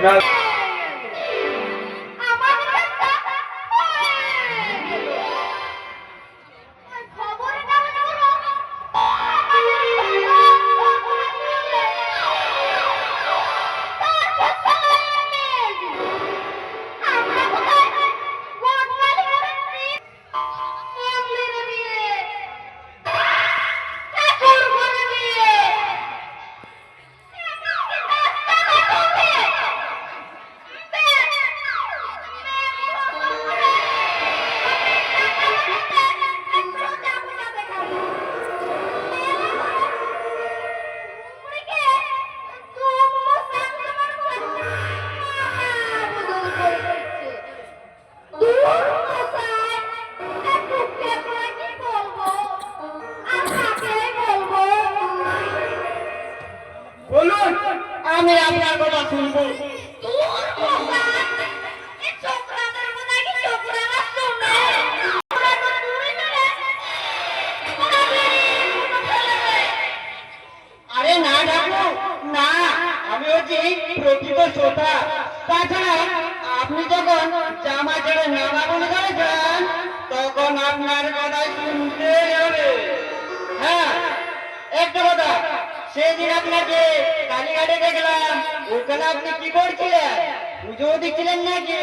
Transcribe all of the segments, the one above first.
Not আমি হচ্ছি প্রকৃত শ্রোতা? তাছাড়া আপনি যখন জামা ছেড়ে নামা বলে চলে তখন আপনার কথা শুনতে হবে। হ্যাঁ একটা কথা, সেদিন আপনাকে কালীঘাটে দেখলাম, ওখানে আপনি কি করছিলেন? পুজো দেখছিলেন নাকি?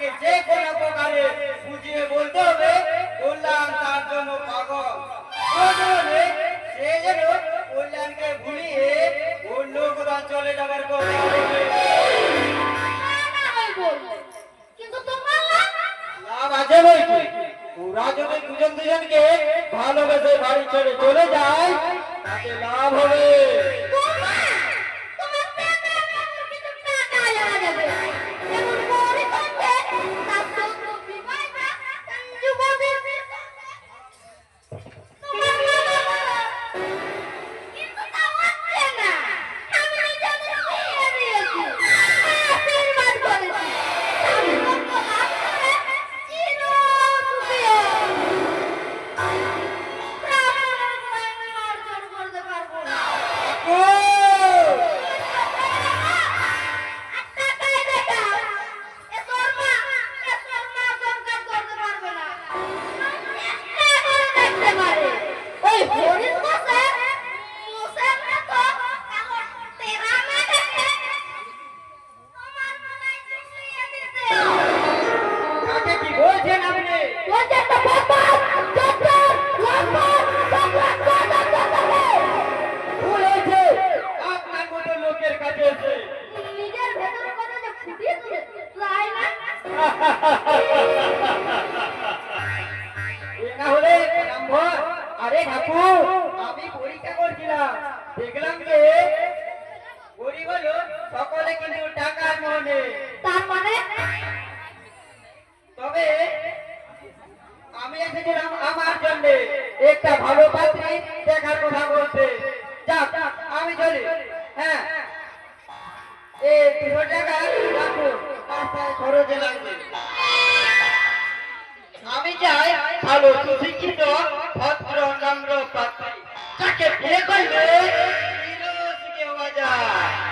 তাকে যে কোনো প্রকারে বুঝিয়ে বলতে হবে, কল্যাণ তার জন্য পাগল। সে যেন কল্যাণকে ভুলিয়ে অন্য কোথাও চলে যাবার কথা বুঝলে তাই না এ না হলে ব্রাহ্মণ আরে ঠাকুর আমি পরীক্ষা করছিলাম দেখলাম যে আমি যাই ভালো সুশিক্ষিত ভদ্র নম্র পাত্রী তাকে বিয়ে করবে? কেউ বাজায়